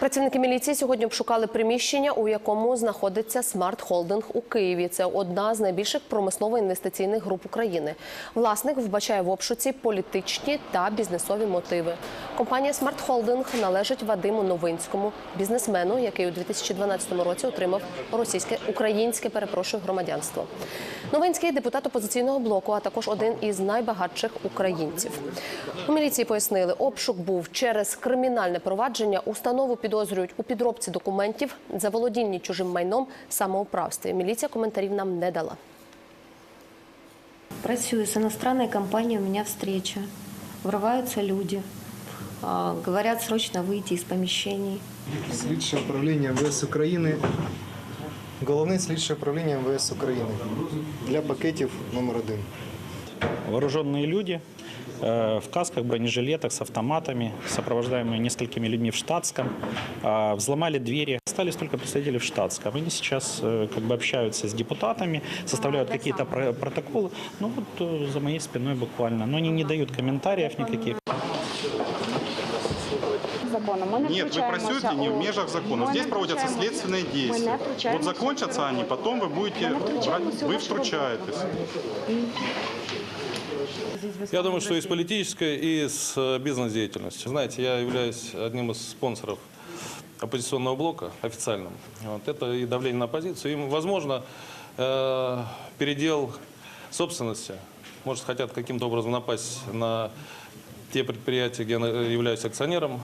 Працівники міліції сьогодні обшукали приміщення, у якому знаходиться Смарт Холдинг у Києві. Це одна з найбільших промислово-інвестиційних груп України. Власник вбачає в обшуці політичні та бізнесові мотиви. Компанія Смарт Холдинг належить Вадиму Новинському, бізнесмену, який у 2012 році отримав російське українське перепрошую громадянство. Новинський депутат опозиційного блоку, а також один із найбагатших українців. У міліції пояснили, обшук був через кримінальне провадження. Установу підозрюють у підробці документів, заволодінні чужим майном, самоуправстві. Міліція коментарів нам не дала. Працюю с иностранной компанией, у меня встреча. Врываются люди, а, говорят срочно выйти из помещений. Слідче управління МВС України Головне слідче управління МВС України для пакетів номер один. Вооруженные люди э, в касках, бронежилетах, с автоматами, сопровождаемые несколькими людьми в штатском, э, взломали двери. Остались только представители в штатском. Они сейчас э, как бы общаются с депутатами, составляют какие-то про- протоколы. Ну вот э, за моей спиной буквально. Но они не дают комментариев никаких. закону. Ми не Нет, вы втручаємося просете не в у- межах закона. Ми Здесь не проводятся втручаємося. следственные Ми не действия. Вот втручаємося закончатся в они, потом вы будете Ми не брать, втручаємося у вы вашу роботу. втручаетесь. Я думаю, что и с политической, и с э, бизнес-деятельностью. Знаете, я являюсь одним из спонсоров оппозиционного блока, официальным. Вот. Это и давление на оппозицию. Им, возможно, э, передел собственности. Может, хотят каким-то образом напасть на те предприятия, где я являюсь акционером.